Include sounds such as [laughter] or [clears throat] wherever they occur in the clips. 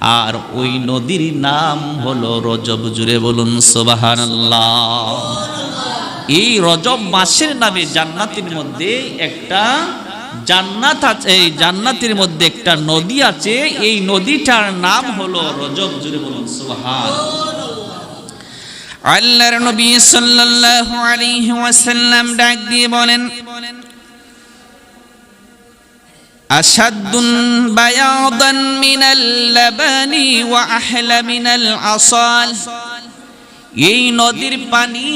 আর ওই নদীর নাম হলো রজব। জুড়ে বলুন, সুবহানাল্লাহ। এই রজব মাসের নামে জান্নাতের মধ্যে একটা জান্নাত আছে, এই জান্নাতের মধ্যে একটা নদী আছে, এই নদীটার নাম হলো রজব। জুড়ে বলুন সুবহান আল্লাহর নবী সাল্লাল্লাহু আলাইহি ওয়াসাল্লাম ডাক দিয়ে বলেন أشد بياضا من اللبن وأحلى من العصال এই নদীর পানি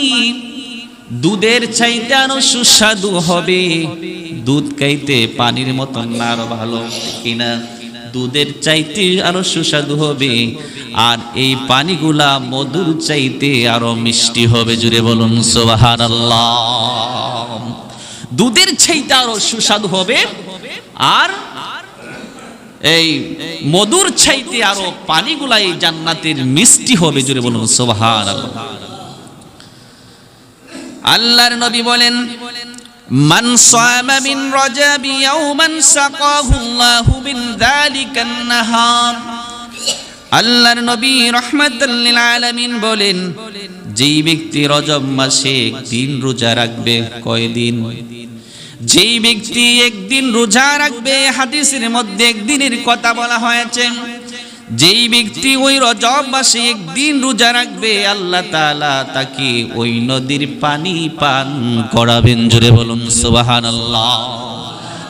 দুধের চাইতে আরো সুস্বাদু হবে দুধ খাইতে পানির মতন না আরো ভালো কিনা দুধের চাইতে আরো সুস্বাদু হবে আর এই পানিগুলা মধুর চাইতে আরো মিষ্টি হবে জুড়ে বলুন সুবহানাল্লাহ দুধের চাইতে আরো সুস্বাদু হবে আর এই মধুর চাইতে আরও পানিগুলা এই জান্নাতের মিষ্টি হবে জুড়ে বলুন সোহান আল্লাহর নবী বলেন, মান সামা আল্লাহর নবী রহমাতুল লিল আলামিন বলেন, যেই ব্যক্তি রজব মাসে দিন রোজা রাখবে, কয়দিন? যেই ব্যক্তি একদিন রোজা রাখবে, হাদিসের মধ্যে একদিনের কথা বলা হয়েছে, যেই ব্যক্তি ওই রজব মাসে একদিন রোজা রাখবে, আল্লাহ তাআলা তাকে ওই নদীর পানি পান করাবেন। জুড়ে বলুন, সুবহানাল্লাহ।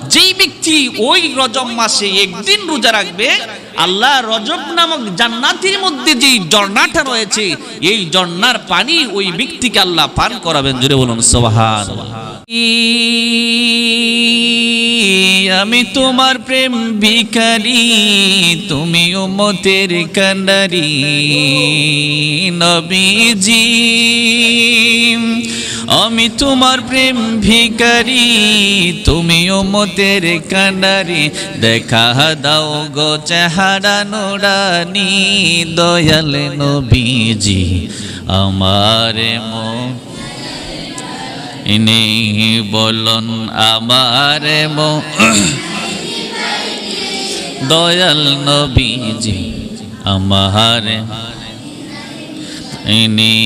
যেই ব্যক্তি ওই রজব মাসে একদিন রোজা রাখবে, আল্লাহ রজব নামক জান্নাতের মধ্যে যেই ঝর্ণাটা রয়েছে, এই ঝর্ণার পানি ওই ব্যক্তিকে আল্লাহ পান করাবেন। জুড়ে বলুন, সুবহানাল্লাহ। আমি তোমার প্রেম ভিখারি, তুমি উম্মতের কান্ডারি। নবীজি, আমি তোমার প্রেম ভিখারি, তুমি উম্মতের কান্ডারি। দেখা দাও গো চেহারা নোরানি, দয়াল নবীজি, আমার মন ইনি বলন আমার দয়াল নবীজি আমার। ইনি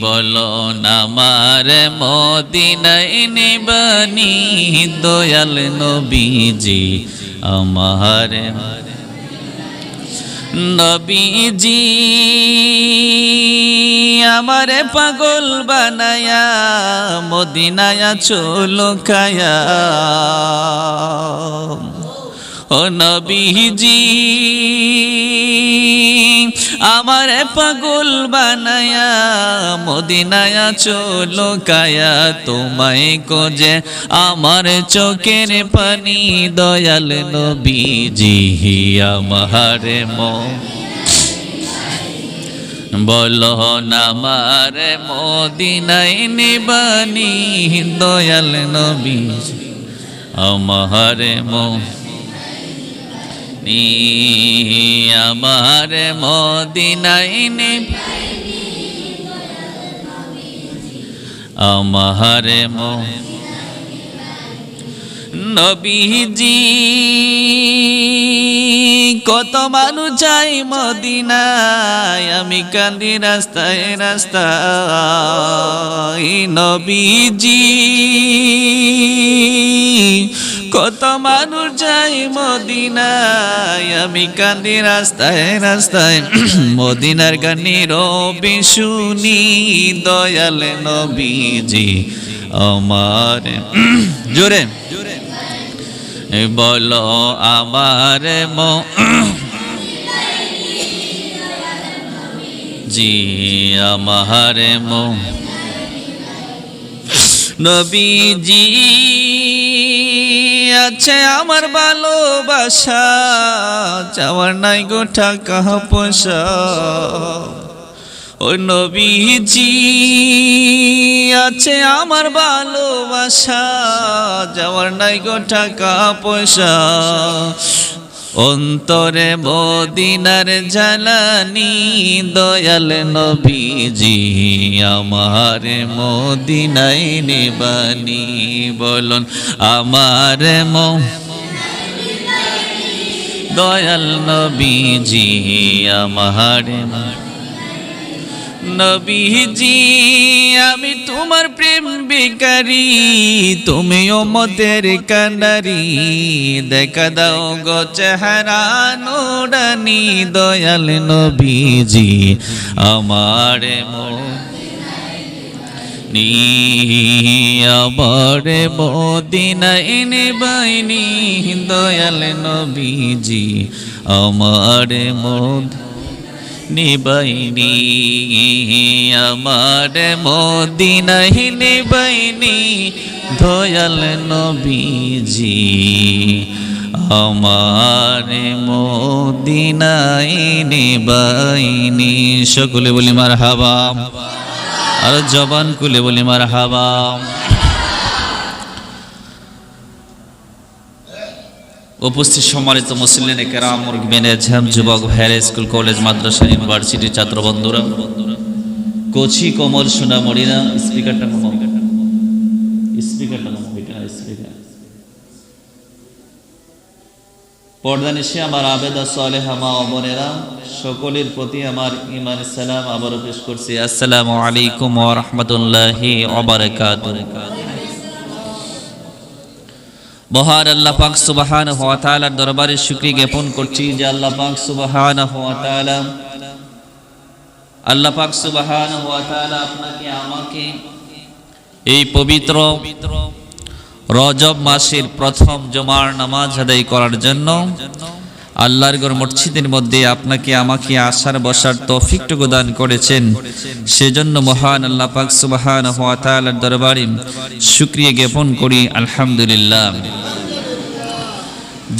বলন আমার মদিনায় নিবানি দয়াল নবীজি আমার। নবীজি আমারে পাগল বানায়া মদিনায়া চলো কায়া ও নবীজি, আমারে পাগল বানায়া, মদিনায়া চলো কায়া, তোমায় কোজে আমার চোখের পানি, দয়াল নবীজি আমার মন। বলো নামার মদিনাই নিবানি, দয়াল নবী আমার মো আমার মদিনাই আমার নবীজি কত মানুষ চাই মদিনায় আমি কান্দি রাস্তায় রাস্তায়। নবীজি কত মানুষ যাই মদিনায়, আমি কান্দি রাস্তায় রাস্তায়, [clears throat] মদিনার গানির বিশুনি দয়াল নবীজি আমার। [clears throat] জোরে। বলো আমার মো, জি, আমার মো, নবীজি। আছে আমার ভালোবাসা, যাওয়ার নাই গো টাকা পয়সা। ও নবীজি, আছে আমার ভালোবাসা, যাওয়ার নাই গো টাকা পয়সা। অন্তরে মদিনার জ্বালানি দয়াল নবীজি আমার মদিনাই নেবানি বলুন আমার মো দয়াল নবীজি আমার নবীজি তোমার প্রেম বিকারি তুমিও মতের কানারি। দেখা দাও গো চেহারা নোডানি দয়াল নবীজি, আমার নি আমার মদিনায় নেবাইনি দয়াল নবীজি, আমার মদ নিবাইনি, আমার মদিনায় নেবাইনি, দয়াল নবীজি। আমার মদিনায় নেবাইনি, সকলে বলি মার হাবা আর জবান কুলে বলি মার হাবা উপস্থিত সম্মানিত মুসলিম কেরাম ঝাম, যুবক ভাইয়ের স্কুল, কলেজ, মাদ্রাসা, ইউনিভার্সিটি, ছাত্র বন্ধুরা। কোচি, কমল সোনা মরিনা স্পিকারটা আমার আবেদা সকলের প্রতি আমার ইমান সালাম আবারও পেশ করছি। আসসালামু আলাইকুম ওয়া মহান আল্লাহ পাক সুবাহান হওয়া তালার দরবারে শুকরিয়া জ্ঞাপন করছি যে আল্লাহ পাক সুবাহান হওয়া তাআলা আল্লাহ পাক সুবাহান হওয়া আপনাকে, আমাকে এই পবিত্র রজব মাসের প্রথম জমার নামাজ আদায় করার জন্য আল্লাহর গড় মসজিদের মধ্যে আপনাকে, আমাকে আসার, বসার তৌফিকটুকু দান করেছেন। সেজন্য মহান আল্লাহ পাক সুবহানাহু ওয়া তাআলার দরবারে শুকরিয়া জ্ঞাপন করি, আলহামদুলিল্লাহ।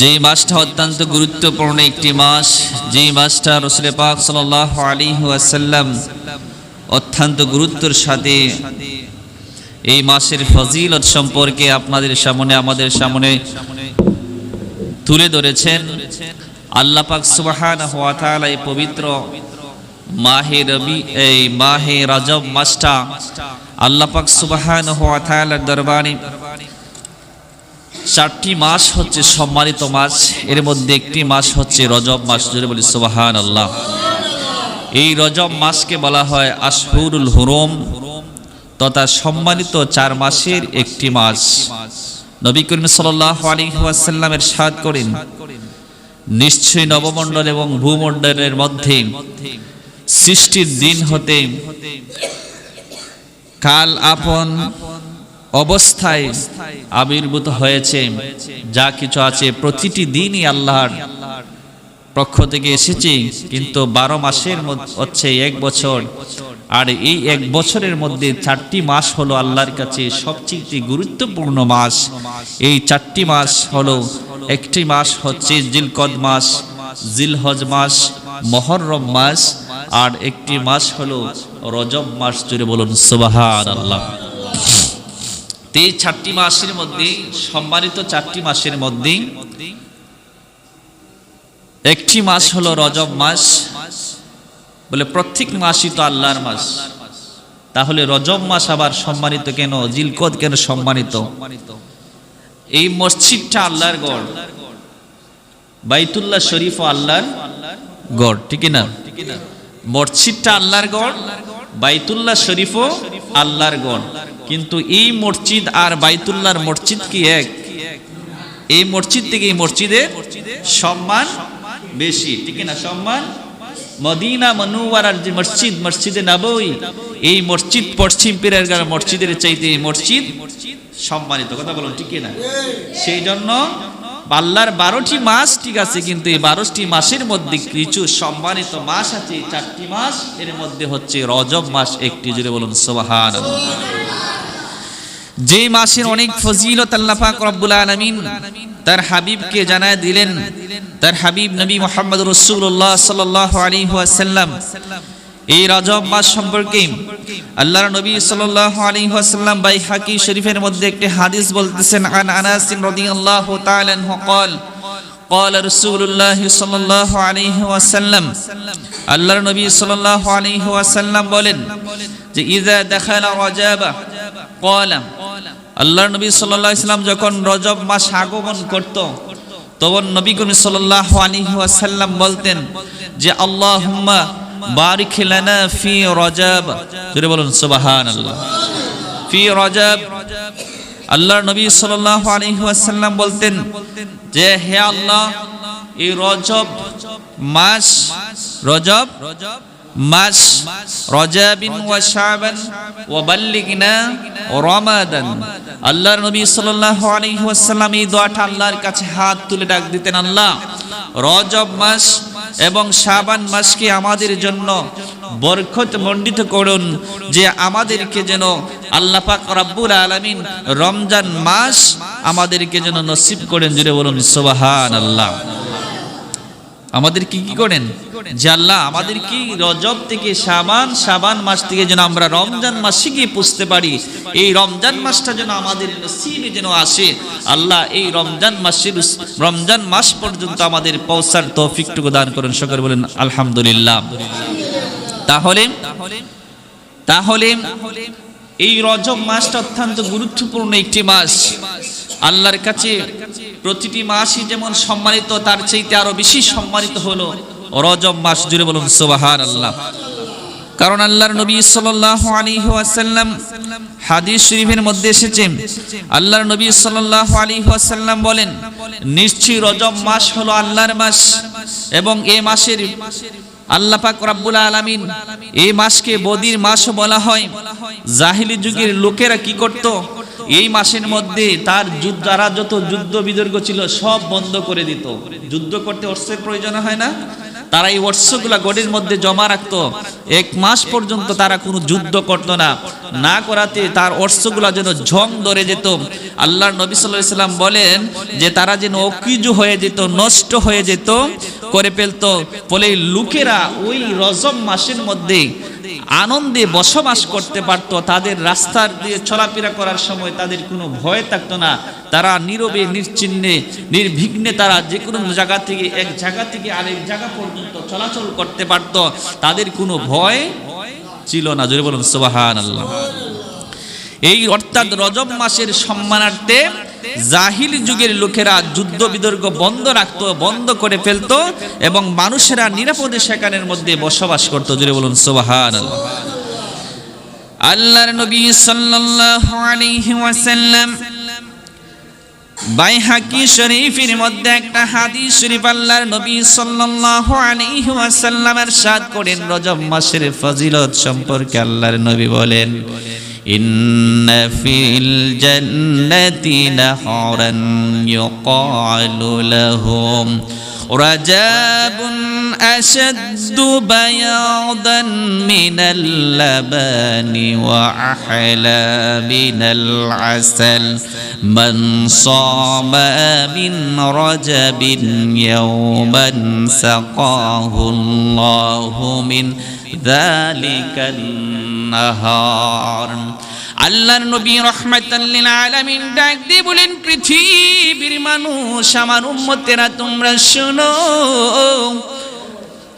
যে মাসটা অত্যন্ত গুরুত্বপূর্ণ একটি মাস যে মাসটা রসুল পাক সাল্লাল্লাহু আলাইহি ওয়াসাল্লাম অত্যন্ত গুরুত্বের সাথে এই মাসের ফজিলত সম্পর্কে আপনাদের সামনে, আমাদের সামনে তুলে ধরেছেন। আল্লাহ পাক সুবহানাহু ওয়া তাআলা এই পবিত্র মাহে রবি, এই মাহে রজব মাসটা আল্লাহ পাক সুবহানাহু ওয়া তাআলার দরবারে চারটি মাস হচ্ছে সম্মানিত মাস, এর মধ্যে একটি মাস হচ্ছে রজব মাস জুড়ে বলি সুবাহান আল্লাহ এই রজব মাসকে বলা হয় আশহুরুল হুরম তথা সম্মানিত চার মাসের একটি মাস। নবী করিম সাল্লাল্লাহু আলাইহি ওয়াসাল্লামের সাদ করেন নিশ্চয়ই নবমণ্ডল এবং ভূমণ্ডলের মধ্যে সৃষ্টির দিন হতে কাল আপন অবস্থায় আবির্ভূত হয়েছে। যা কিছু আছে প্রতিটি দিনই আল্লাহর পক্ষ থেকে এসেছি, কিন্তু বারো মাসের হচ্ছে এক বছর। আর এই এক বছরের মধ্যে চারটি মাস হলো আল্লাহর কাছে সবচেয়ে গুরুত্বপূর্ণ মাস। এই চারটি মাস হলো, একটি মাস হচ্ছে জিলকদ মাস, জিলহজ মাস, মহরম মাস, আর একটি মাস হলো রজব মাস জুড়ে বলুন সুবাহান আল্লাহ এই চারটি মাসের মধ্যে, সম্মানিত চারটি মাসের মধ্যে, একটি মাস হলো রজব মাস বলে, প্রত্যেক মাসই তো আল্লাহর মাস। তাহলে রজব মাস আবার সম্মানিত কেন? জিলকদ কেন সম্মানিত? এই মসজিদটা আল্লাহর গড়। বাইতুল্লাহ শরীফ আল্লাহর গড়, ঠিক না মসজিদটা আল্লাহর গড়, বাইতুল্লাহ শরীফও আল্লাহর গড়। কিন্তু এই মসজিদ আর বাইতুল্লাহর মসজিদ কি এক? এই মসজিদ থেকে এই মসজিদের সম্মান বেশি, ঠিক না সম্মান মদিনা মনুয়ারার যে মসজিদ, মসজিদে নবই, এই মসজিদ পশ্চিম পীরের মসজিদের চাইতে মসজিদ সম্মানিত, কথা বলুন, ঠিক না সেই জন্য পাল্লার বারোটি মাস, ঠিক আছে, কিন্তু এই বারোটি মাসের মধ্যে কিছু সম্মানিত মাস আছে চারটি মাস, এর মধ্যে হচ্ছে রজব মাস একটি জুড়ে বলুন সোহান যে মাসের অনেক ফজিলত আল্লাহ পাক রব্বুল আলামিন তার হাবিবকে জানায় দিলেন তার হাবিব নবী মোহাম্মদ রসুল্লাহ সাল্লাল্লাহু আলাইহি ওয়াসাল্লাম এই রজব মাস সম্পর্কে আল্লাহর নবী সাল্লাল্লাহু আলাইহি ওয়াসাল্লাম বাইহাকি শরীফের মধ্যে একটি হাদিস বলতেছেন আন আনাস রাদিয়াল্লাহু তাআলা আনহু قال قال رسول الله صلى الله عليه وسلم আল্লাহর নবী সাল্লাল্লাহু আলাইহি ওয়াসাল্লাম বলেন যে ইযা দাখালা রাজাবা قال আল্লাহর নবী সাল্লাল্লাহু আলাইহি সাল্লাম যখন রজব মাস আগমন করত, তখন নবী করিম ওয়াসাল্লাম বলতেন যে লানা ফি সুবহানাল্লাহ। ফি বলতেন যে আল্লাহ, এই রজব মাস, রজব মাস রজাবিন ওয়া শাবান ওয়া বাল্লিগনা রমাদান। আল্লাহর নবী সাল্লাল্লাহু আলাইহি ওয়াসাল্লাম এই দোয়াটা আল্লাহর কাছে হাত তুলে ডাক দিতেন, আল্লাহ, রজব মাস এবং শাবান মাসকে আমাদের জন্য বরকত মণ্ডিত করুন, যে আমাদেরকে যেন আল্লাহ পাক রব্বুল আলামিন রমজান মাস আমাদেরকে যেন নসিব করেন। জুড়ে বলুন সুবহান আল্লাহ আমাদের কি কি করেন? যে আল্লাহ আমাদের কি রজব থেকে সাবান সাবান মাস থেকে যেন আমরা রমজান মাসে গিয়ে পুষতে পারি, এই রমজান মাসটা যেন আমাদের নসিবে যেন আসে, আল্লাহ এই রমজান মাসের রমজান মাস পর্যন্ত আমাদের পৌঁছার তৌফিকটুকু দান করেন, সকলে বলেন আলহামদুলিল্লাহ। তাহলে তাহলে এই রজব মাসটা অত্যন্ত গুরুত্বপূর্ণ একটি মাস। আল্লাহর কাছে প্রতিটি মাসই যেমন সম্মানিত, তার চাইতে আরও বেশি সম্মানিত হলো রজব মাস জুড়ে বলুন সুবাহান আল্লাহ কারণ আল্লাহর নবী সাল্লাল্লাহু আলাইহি ওয়াসাল্লাম হাদিস শরীফের মধ্যে এসেছে, আল্লাহর নবী সাল্লাল্লাহু আলাইহি ওয়াসাল্লাম বলেন, নিশ্চয়ই রজব মাস হলো আল্লাহর মাস এবং এই মাসের আল্লাহ পাক রাব্বুল আলামিন এই মাসকে বদির মাসও বলা হয়। জাহিলি যুগের লোকেরা কি করত? এই মাসের মধ্যে তার যারা যত যুদ্ধ বিদর্গ ছিল, সব বন্ধ করে দিত। যুদ্ধ করতে অর্থের প্রয়োজন হয় না। তারা এই অর্থগুলা গড়ির মধ্যে জমা রাখতো। এক মাস পর্যন্ত তারা কোনো যুদ্ধ করতো না। না করাতে তার অর্থগুলা যেন ঝং ধরে যেত। আল্লাহর নবী সাল্লাহ সাল্লাম বলেন যে, তারা যেন অকিজু হয়ে যেত, নষ্ট হয়ে যেত, করে ফেলতো। ফলে লোকেরা ওই রজম মাসের মধ্যে আনন্দে বসবাস করতে পারত, তাদের রাস্তার দিয়ে চলাফেরা করার সময় তাদের কোনো ভয় থাকতো না। তারা নীরবে নিশ্চিহ্নে নির্বিঘ্নে তারা যে কোনো জায়গা থেকে, এক জায়গা থেকে আরেক জায়গা পর্যন্ত চলাচল করতে পারত। তাদের কোনো ভয় ছিল না। জোরে বলুন সুবাহান আল্লাহ এই অর্থাৎ রজব মাসের সম্মানার্থে জাহিল যুগের লোকেরা যুদ্ধ বিতর্ক বন্ধ রাখতো, বন্ধ করে ফেলতো এবং মানুষেরা নিরাপদে সেখানের মধ্যে বসবাস করতো। জুড়ে বলুন সোবাহান আল্লাহর নবী সাল্লাল্লাহু আলাইহি ওয়াসাল্লাম বাইহাকি শরীফের মধ্যে একটা হাদিস শরীফ আল্লাহর নবী সাল্লাল্লাহু আলাইহি ওয়াসাল্লামের সাদ করেন রজব মাসের ফজিলত সম্পর্কে আল্লাহর নবী বলেন إن في الجنة نهرا يقال لهم رجاب أشد بياضا من اللبن وأحلى من العسل من صام من رجب يوما سقاه الله من ذلك النهار আল্লাহর নবী রহমাতাল লিল আলামিন ডাক দিয়ে বলেন, পৃথিবীর মানুষ, আমার উম্মতেরা, তোমরা শোনো।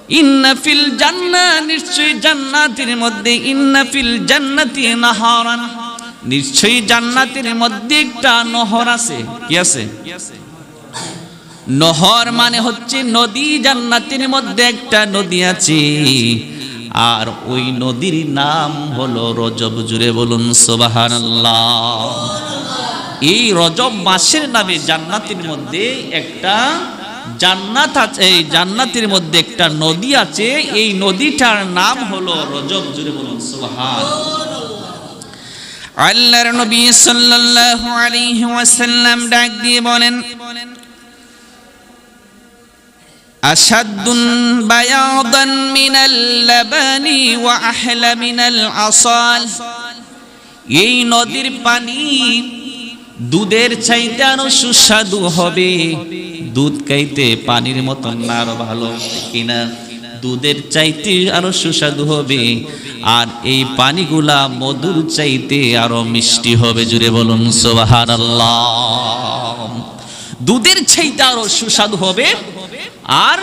ইন্নাফিল জান্না নিশ্চয়ই জান্নাতের মধ্যে ইন্নাফিল জান্নাতি নাহারান। নিশ্চয়ই জান্নাতের মধ্যে একটা নহর আছে। কি আছে? নহর মানে হচ্ছে নদী, জান্নাতের মধ্যে একটা নদী আছে। আর ওই নদীর নাম হলো রজব। জুড়ে বলুন সোবাহান এই রজব মাসের নামে জান্নাতের মধ্যে একটা জান্নাত আছে, এই জান্নাতের মধ্যে একটা নদী আছে, এই নদীটার নাম হলো রজব। জুড়ে বলুন সোবাহান আল্লাহর নবী সাল্লাল্লাহু আলাইহি ওয়াসাল্লাম ডাক দিয়ে বলেন أشد بياضا من اللبن وأحلى من العصال এই নদীর পানি দুধের চাইতে আরো সুস্বাদু হবে দুধ খাইতে পানির মতন না আরো ভালো কিনা দুধের চাইতে আরো সুস্বাদু হবে আর এই পানিগুলা মধুর চাইতে আরো মিষ্টি হবে জুড়ে বলুন সুবহানাল্লাহ দুধের চাইতে আরো সুস্বাদু হবে আর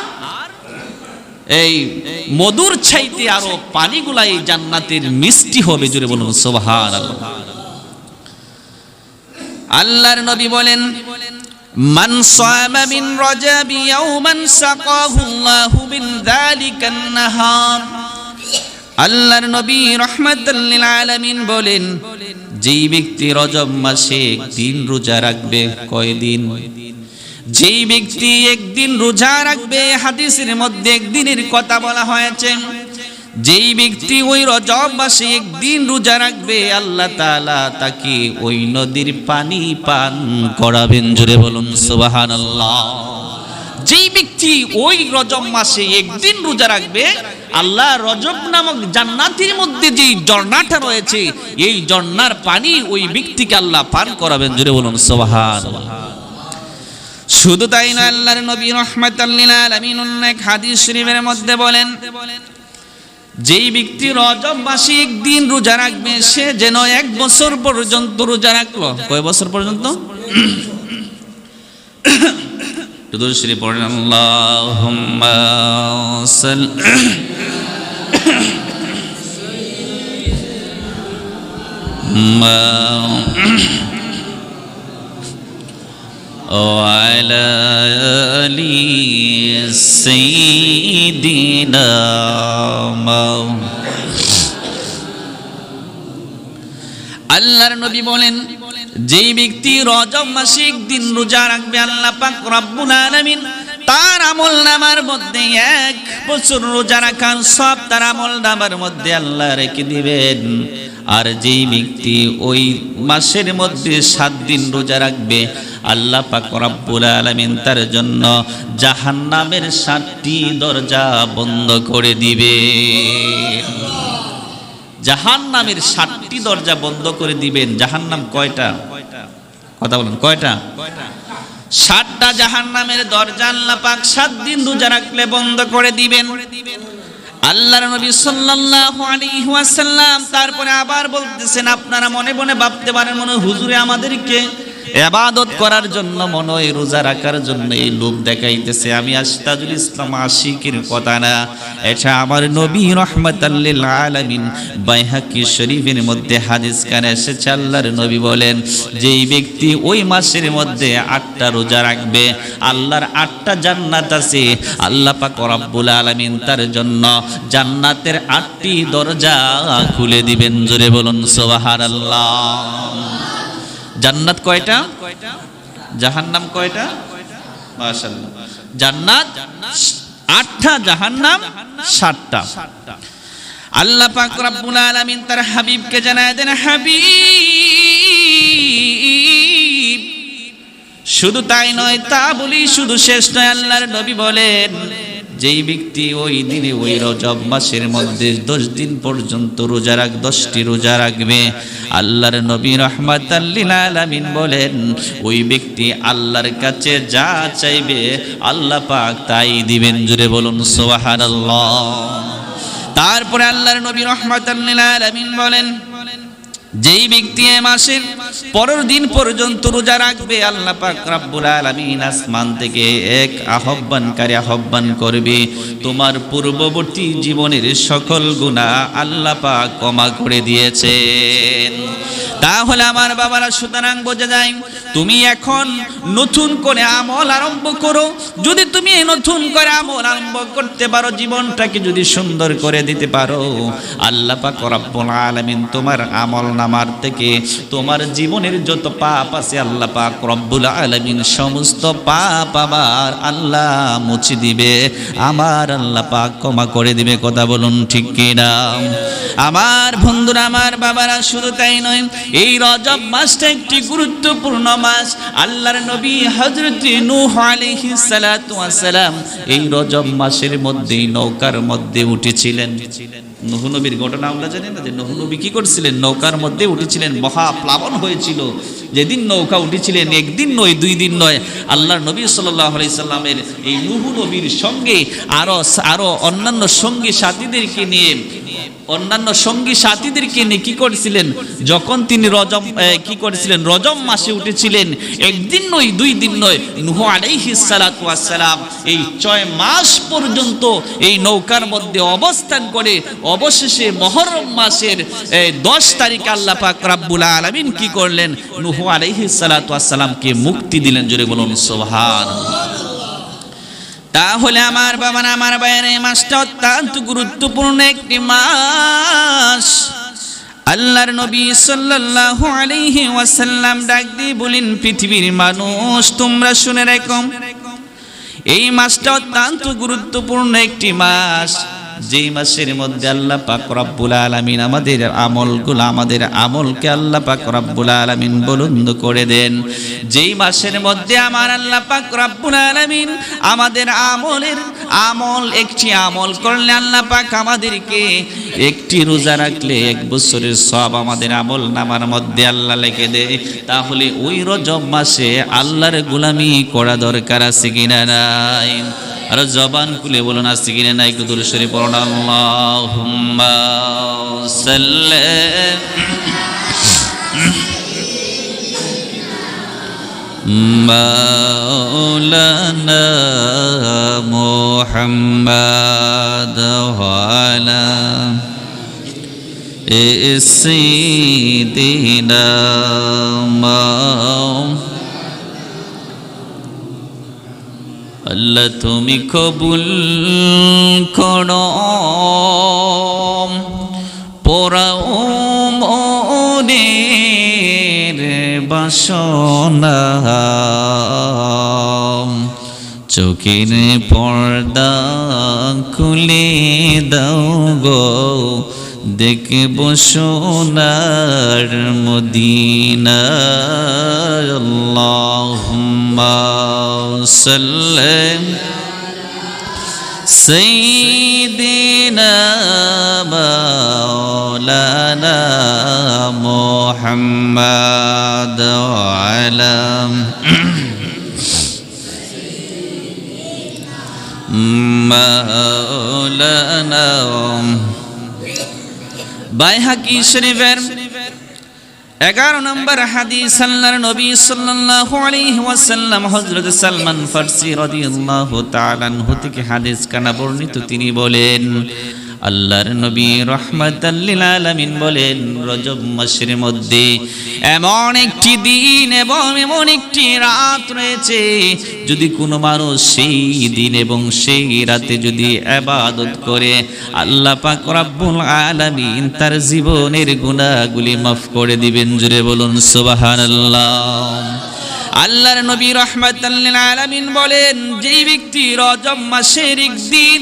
এই মধুর চাইতে আরও পানিগুলা এই জান্নাতের মিষ্টি হবে জুড়ে বলুন, সুবহানাল্লাহ। আল্লাহর নবী বলেন আল্লাহর নবী রাহমাতাল লিল আলামিন বলেন, যেই ব্যক্তি রজব মাসে একদিন রোজা রাখবে, কয়দিন? যেই ব্যক্তি একদিন রোজা রাখবে, হাদিসের মধ্যে একদিনের কথা বলা হয়েছে, যেই ব্যক্তি ওই রজব মাসে একদিন রোজা রাখবে, আল্লাহ তাআলা তাকে ওই নদীর পানি পান করাবেন। জুড়ে বলুন, সুবহানাল্লাহ। যেই ব্যক্তি ওই রজব মাসে একদিন রোজা রাখবে, আল্লাহ রজব নামক জান্নাতের মধ্যে যেই ঝর্ণাটা রয়েছে, এই ঝর্ণার পানি ওই ব্যক্তিকে আল্লাহ পান করাবেন। জুড়ে বলুন, সুবহানাল্লাহ। শুধু তাই না আল্লাহর নবী রহমাতাল্লিল আলামিন অনেক হাদিস শরীফের মধ্যে বলেন, যেই ব্যক্তি রজব মাসে একদিন রোজা রাখবে, সে যেন এক বছর পর্যন্ত রোজা রাখল। কয় বছর পর্যন্ত? দুরূদ শরীফ পড়েন, আল্লাহুম্মা সাল [clears throat] وعلى آل سيدنا আল্লাহর নবী বলেন যেই ব্যক্তি রজব মাসে একদিন রোজা রাখবে আল্লাহ পাক রব্বুল আলামিন তার আমল নামার মধ্যে এক বছর রোজা রাখার সব তার আমল নামার মধ্যে আল্লাহ রেখে দিবেন। আর যেই ব্যক্তি ওই মাসের মধ্যে সাত দিন রোজা রাখবে, আল্লাহ পাক রব্বুল আলামিন তার জন্য জাহান্নামের সাতটি দরজা বন্ধ করে দিবে। জাহান্নামের সাতটি দরজা বন্ধ করে দিবেন। জাহান্নাম কয়টা? কথা বলেন, কয়টা? সাতটা জাহান্নামের দরজা আল্লাহ পাক সাত দিন রোজা রাখলে বন্ধ করে দিবেন। আল্লাহর নবী সাল্লাল্লাহু আলাইহি ওয়াসাল্লাম তারপরে আবার বলতেছেন, আপনারা মনে মনে ভাবতে পারেন মনে হুজুরে আমাদেরকে এবাদত করার জন্য মনে হয় রোজা রাখার জন্য এই লোক দেখাইতেছে। আমি আস্তাজুল ইসলাম আশিকের কথা না, এটা আমার নবী রহমতাল্লিল আলামিন বাইহাকি শরীফের মধ্যে হাদিস কানে এসেছে, আল্লাহর নবী বলেন, যেই ব্যক্তি ওই মাসের মধ্যে আটটা রোজা রাখবে, আল্লাহর আটটা জান্নাত আছে, আল্লাহ পাক রব্বুল আলামিন তার জন্য জান্নাতের আটটি দরজা খুলে দিবেন। জোরে বলুন, সুবহানাল্লাহ। জান্নাত কয়টা? জাহান্নাম কয়টা? মাশাআল্লাহ। জান্নাত আটটা, জাহান্নাম সাতটা। আল্লাহ পাক রব্বুল আলামিন তার হাবিবকে জানায় দেন, হাবিব, শুধু তাই নয়, তা বলি শুধু শেষ নয়, আল্লাহর নবী বলেন। যেই ব্যক্তি ওই দিনে, ওই রজব মাসের মধ্যে দশ দিন পর্যন্ত রোজা রাখ, দশটি রোজা রাখবে। আল্লাহর নবী রহমাত আলামিন বলেন, ওই ব্যক্তি আল্লাহর কাছে যা চাইবে আল্লাহ পাক তাই দিবেন। জুড়ে বলুন, সুবহানাল্লাহ। তারপরে আল্লাহর নবী রহমাত আলামিন বলেন যেই ব্যক্তি এ মাসের পরের দিন পর্যন্ত রোজা রাখবে, আল্লাহ পাক রব্বুল আলামিন আসমান থেকে এক আহ্বানকারী আহ্বান করবে, তোমার পূর্ববর্তী জীবনের সকল গুনাহ আল্লাহ পাক ক্ষমা করে দিয়েছেন। তাহলে আমার বাবারা, সুতরাং বোঝা যায়, তুমি এখন নতুন করে আমল আরম্ভ করো। যদি তুমি নতুন করে আমল আরম্ভ করতে পারো, জীবনটাকে যদি সুন্দর করে দিতে পারো, আল্লাহ পাক রব্বুল আলামিন তোমার আমল নামার থেকে। তোমার জীবনের যত পাপ আছে আল্লাহ পাক রব্বুল আলামিন সমস্ত পাপ আমার আল্লাহ মুছে দিবে। আমার আল্লাহ পাক ক্ষমা করে দিবে, কথা বলুন ঠিক কিনা? আমার বন্ধুরা, আমার বাবারা, শুধু তাই নয়, এই রজব মাসটা একটি গুরুত্বপূর্ণ মাস। আল্লাহর নবী হযরত নূহ আলাইহিস সালাতু ওয়াস সালাম এই রজব মাসের মধ্যেই নৌকার মধ্যে উঠেছিলেন। নহু নবীর ঘটনা আমরা জানি না যে নহনবী কী করছিলেন? নৌকার মধ্যে উঠেছিলেন মহা প্লাবন হয়েছিল। যেদিন নৌকা উঠেছিলেন, একদিন নয়, দুই দিন নয়। আল্লাহ নবী সাল্লাহ সাল্লামের এই নহু নবীর সঙ্গে আরও আরও অন্যান্য সঙ্গী সাথীদেরকে নিয়ে অন্যান্য সঙ্গী সাথীদেরকে নিয়ে কি করেছিলেন? যখন তিনি রজম কি করেছিলেন? রজম মাসে উঠেছিলেন। একদিন নয়, দুই দিন নয়। নুহ আলাইহিস সালাতু ওয়াসসালাম এই ছয় মাস পর্যন্ত এই নৌকার মধ্যে অবস্থান করে অবশেষে মহরম মাসের দশ তারিখ আল্লাহ পাক রাব্বুল আলামিন কি করলেন? নুহ আলাইহিস সালাতু ওয়াসসালামকে মুক্তি দিলেন। জোরে বলুন, সুবহানাল্লাহ। তাহলে আমার বাবা আমার বাইরে মাসটা অত্যন্ত গুরুত্বপূর্ণ একটি মাস। আল্লাহর নবী সাল্লাল্লাহু আলাইহি ওয়াসাল্লাম ডাক দিয়ে বলেন, পৃথিবীর মানুষ, তোমরা শুনে রাখো। এই মাসটা অত্যন্ত গুরুত্বপূর্ণ একটি মাস। যেই মাসের মধ্যে আল্লাহ পাক রব্বুল আলামিন আমাদের আমলগুলো, আমাদের আমলকে আল্লাহ পাক রব্বুল আলামিন বুলন্দ করে দেন। যেই মাসের মধ্যে আমার আল্লাহ পাক রব্বুল আলামিন আমাদের আমলের আমল, একটি আমল করলে আল্লাহ পাক আমাদেরকে একটি রোজা রাখলে এক বছরের সব আমাদের আমল নামার মধ্যে আল্লাহ লিখে দেয়। তাহলে ওই রজব মাসে আল্লাহর গোলামি করা দরকার আছে কিনা নাই? আর জবান খুলে বলুন আসছে কিনা নাই একটু দূরে সরে পড়ুন আল্লাহুম্মা সাল্লাম مولانا محمد وعلى سيدنا مولانا আল্লাহ তুমি কবুল করো। পোড়াও মনের বাসনা। চোখের পর্দা খুলে দাও গো। দেখব সোনার মদিনা আল্লাহুম্মা সাল্লাম সাইয়্যিদিনা মাওলানা মুহাম্মদ আলাম মাওলানা বাইহাকি শরীফের এগারো নম্বর হাদিস আল্লাহর নবী সাল্লাল্লাহু আলাইহি ওয়াসাল্লাম হযরত সালমান ফারসি রাদিয়াল্লাহু তাআলা থেকে হাদিস কানা বর্ণিত। তিনি বলেন আল্লাহর নবী রহমাতাল্লিল আলামিন বলেন, রজব মাসের মধ্যে এমন একটি দিন এবং এমন একটি রাত রয়েছে, যদি কোনো মানুষ সেই দিন এবং সেই রাতে যদি আবাদত করে, আল্লাহ পাক রব্বুল আলামিন তার জীবনের গুনাহগুলি মাফ করে দিবেন। জুড়ে বলুন, সুবহানাল্লাহ। আল্লাহর নবী রহমাতাল্লিল আলামিন বলেন, যেই ব্যক্তি রজব মাসের একদিন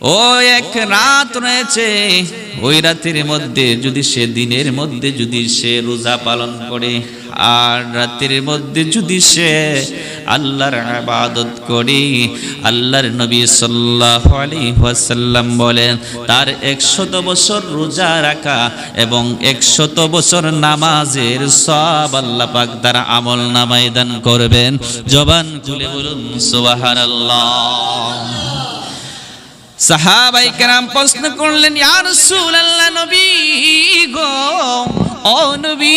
ও, এক রাত রয়েছে। ওই রাতের মধ্যে যদি সে দিনের মধ্যে যদি সে রোজা পালন করে, আর রাতের মধ্যে যদি সে আল্লাহর আবাদত করে, আল্লাহর নবী সাল্লাল্লাহু আলাইহি ওয়াসাল্লাম বলেন, তার একশত বছর রোজা রাখা এবং একশত বছর নামাজের সব আল্লাহ পাক তার আমল নামায় দান করবেন। জবান খুলে বলুন, সুবহানাল্লাহ। সাহাবাই কেরাম প্রশ্ন করলেন, ইয়া রাসূলুল্লাহ, নবী গো, ও নবী,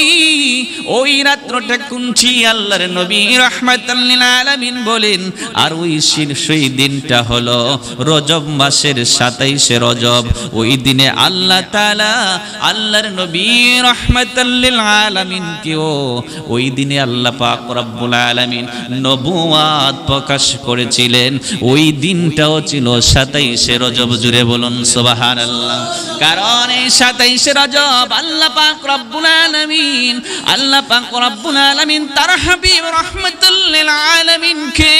ওই রাত্রটা কুঞ্চি আল্লাহর নবী রাহমাতাল আলামিন বলেন, আর ওই সেই দিনটা হলো রজব মাসের 27 রজব। ওই দিনে আল্লাহ তাআলা আল্লাহর নবী রাহমাতাল লিল আলামিন কেও ওই দিনে আল্লাহ পাক রব্বুল আলামিন নবুয়াত প্রকাশ করেছিলেন। ওই দিনটাও ছিল 27 রজব জুড়ে বলুন, সুবহানাল্লাহ। কারণ এই 27 রজব আল্লাহ পাক রব্বুল আলামিন, আল্লাহ পাক রব্বুল আলামিন তার হাবিব রাহমাতুল লিল আলামিনকে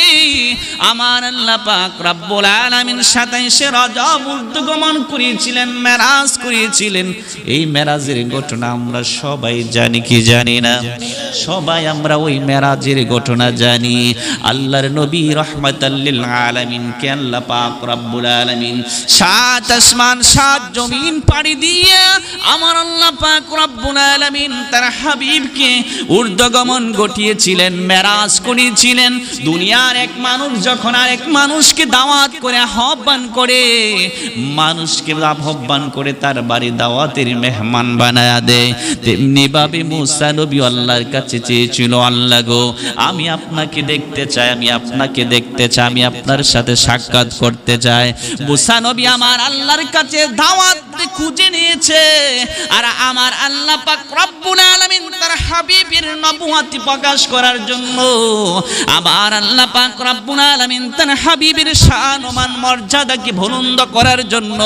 আমার আল্লাহ পাক রব্বুল আলামিন 27 রজব উর্দুগমন করিয়েছিলেন, মেরাজ করিয়েছিলেন। এই মেরাজের ঘটনা আমরা সবাই জানি কি জানি না? সবাই আমরা ওই মেরাজের ঘটনা জানি। আল্লাহর নবী রহমাতাল্লিল আলামিন কে আল্লাহ পাক রব্বুল আলামিন সাত আসমান, সাত জমিন পাড়ি দিয়ে আমার আল্লাহ পাক রব্বুল আলামিন তার হাবিবকে ঊর্ধ্বগমন ঘটিয়েছিলেন, মেরাজ করিয়েছিলেন। দুনিয়ার এক মানুষ যখন আর এক মানুষকে দাওয়াত করে, আহ্বান করে, মানুষকে আহ্বান করে তার বাড়ি দাওয়াতের মেহমান বানায়া দেয়। তেমনি ভাবে মুসা নবী আল্লাহর কাছে চেয়েছিল, আল্লাহ গো, আমি আপনাকে দেখতে চাই, আমি আপনাকে দেখতে চাই, আমি আপনার সাথে সাক্ষাৎ করতে চাই। মুসা নবী আমার আল্লাহর কাছে দাওয়াত খুঁজে নিয়েছে। আর আমার আল্লাহ পাক রব্বুল আলামিন তার হাবিবের নবুয়াতি প্রকাশ করার জন্য আমার আল্লাহ পাক রব্বুল আলামিন তার হাবিবের শান, মান, মর্যাদাকে বুলন্দ করার জন্য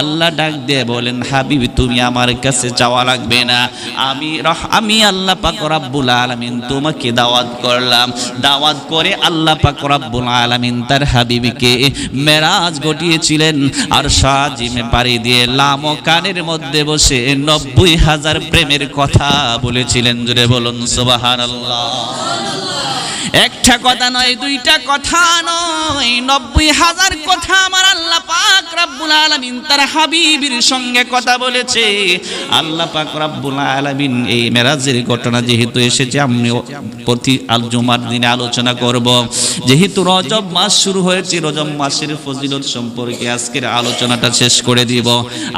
আল্লাহ ডাক দিয়ে বলেন, হাবিব, তুমি আমার কাছে যাওয়া লাগবে না। আমি আমি আল্লাহ পাক রব্বুল আলামিন তোমাকে দাওয়াত করলাম। দাওয়াত করে আল্লাহ পাক রব্বুল আলামিন তার হাবিবকে মেরাজ ঘটিয়েছিলেন আর সাজিমে পাড়ি দিয়ে লামো কানের মধ্যে বসে নব্বই হাজার প্রেমের কথা বলেছিলেন। জুড়ে বলুন, সুবহানাল্লাহ। একটা কথা নয়, দুইটা কথা নয়। নব্বই হাজার কথা আমার আল্লাহ পাক রাব্বুল আলামিন তার হাবিবের সঙ্গে কথা বলেছে। আল্লাহ পাক রাব্বুল আলামিন এই মেরাজের ঘটনা যেহেতু এসেছে আমি প্রতি আল জুমার দিনে আলোচনা করব। যেহেতু রজব মাস শুরু হয়েছে, রজব মাসের ফজিলত সম্পর্কে আজকের আলোচনাটা শেষ করে দিব।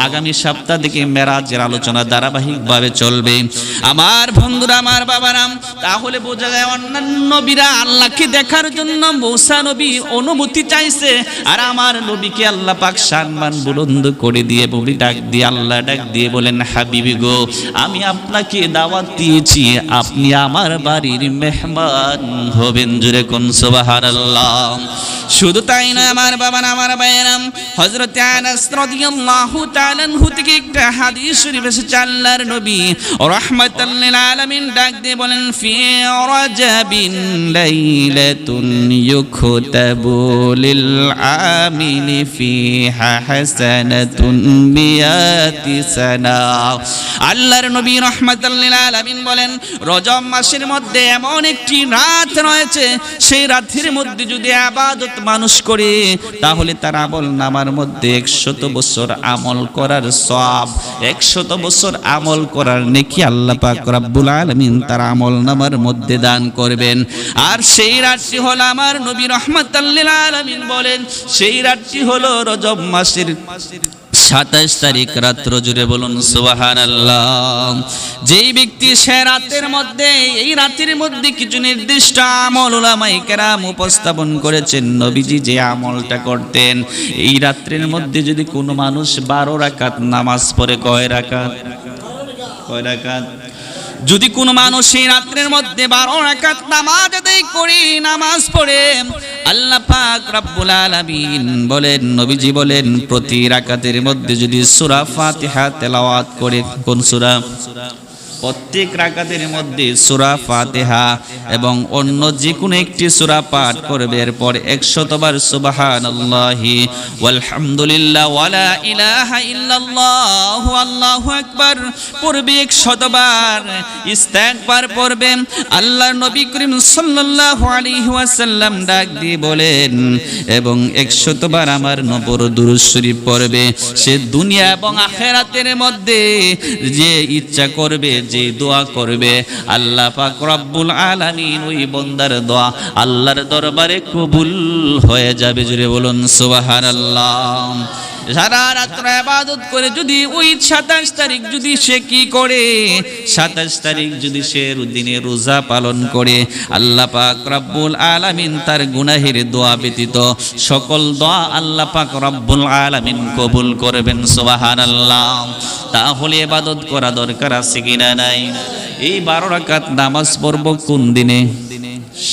আগামী সপ্তাহ থেকে মেরাজের আলোচনা ধারাবাহিকভাবে চলবে। আমার বন্ধুরা, আমার বাবারাম, তাহলে বোঝা যায় অন্যান্য নবীরা আল্লাহকে দেখার জন্য মৌসা নবী অনুমতি চাইছে। আর আমার নবীকে আল্লাহ পাক সম্মান বুলন্দ করে দিয়ে, বলি ডাক দিয়ে, আল্লাহ ডাক দিয়ে বলেন, হাবিবি গো, আমি আপনাকে দাওয়াত দিয়েছি। আপনি আমার বাড়ির মেহমান হবেন জুড়ে কোন সুবহানাল্লাহ। শুধু তাই নয়, আমার বাবা না আমার ভাইয়েরাম, হযরত আনাস রাদিয়াল্লাহু তাআলা থেকে একটা হাদিস শরীফ এসেছে, আল্লাহর নবী। রাহমাতাল লিল আলামিন ডাক দিয়ে বলেন, ফি রাজাবিন ইউখতাবু লিল আমিলি ফিহা হাসানাতুন বিয়াতি সানা আল্লাহর নবী রাহমাতাল লিল আলামিন বলেন, রজব মাসের মধ্যে এমন একটি রাত রয়েছে, সেই রাতের মধ্যে যদি আবাদত মানুষ করে, তাহলে তার আমল নামার মধ্যে একশত বছর আমল করার সব একশত বছর আমল করার নেকি আল্লাহ পাক রব্বুল আলামিন তার আমল নামার মধ্যে দান করবেন। আর সেই রাতটি হলো আমার নবী রহমাতাল্লিল আলামিন বলেন, সেই রাতটি হলো রজব মাসের সাতাশ তারিখ, রাত্র জুড়ে বলুন সুবাহান আল্লাহ যেই ব্যক্তি সে রাতের মধ্যে, এই রাতের মধ্যে কিছু নির্দিষ্ট আমল ওলামাই কেরাম উপস্থাপন করেছেন, নবীজি যে আমলটা করতেন, এই রাত্রের মধ্যে যদি কোনো মানুষ বারো রাকাত নামাজ পড়ে, কয় রাকাত? কয় রাকাত? যদি কোনো মানুষ এই রাত্রের মধ্যে বারো রাকাত নামাজ আদায় করে নামাজ পড়ে, আল্লাহ পাক রাব্বুল আলামিন বলেন, নবীজি বলেন, প্রতি রাকাতের মধ্যে যদি সূরা ফাতিহা তেলাওয়াত করে, কোন সূরা? প্রত্যেক রাকাতের মধ্যে সূরা ফাতিহা এবং অন্য যে কোনো একটি সূরা পাঠ করবে। এরপর একশতবার সুবহানাল্লাহি, ওয়ালহামদুলিল্লাহ, ওয়ালা ইলাহা ইল্লাল্লাহ, আল্লাহু আকবার। পড়বে একশতবার ইস্তেগফার পড়বে। আল্লাহর নবী করিম সাল্লাল্লাহু আলাইহি ওয়াসাল্লাম ডাক দিয়ে বলেন, এবং একশতবার আমার নবর দুরূদ শরীফ পড়বে। সে দুনিয়া এবং আখেরাতের মধ্যে যে ইচ্ছা করবে যে দোয়া করবে, আল্লাহ পাক রব্বুল আলামিন ওই বন্দার দোয়া আল্লাহর দরবারে কবুল হয়ে যাবে। জুড়ে বলুন, সুবহানাল্লাহ। সারা রাত্র আবাদত করে যদি ওই সাতাশ তারিখ যদি সে কি করে? সাতাশ তারিখ যদি সে দিনে রোজা পালন করে, আল্লাহ পাক রব্বুল আলামিন তার গুনাহের দোয়া ব্যতীত সকল দোয়া আল্লাহ পাক রব্বুল আলামিন কবুল করবেন, সুবহানাল্লাহ। তাহলে ইবাদত করা দরকার আছে কিনা নাই? এই বারো রাকাত নামাজ পড়ব কোন দিনে?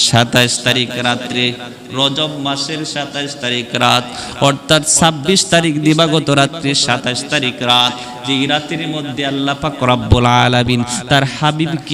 সাতাশ তারিখ রাত্রে, রজব মাসের সাতাইশ তারিখ রাত, অর্থাৎ ছাব্বিশ তারিখ দিবাগত রাত্রে সাতাইশ তারিখ রাত যে রাতের মধ্যে আল্লাহ পাক রব্বুল আলামিন তার হাবিবকে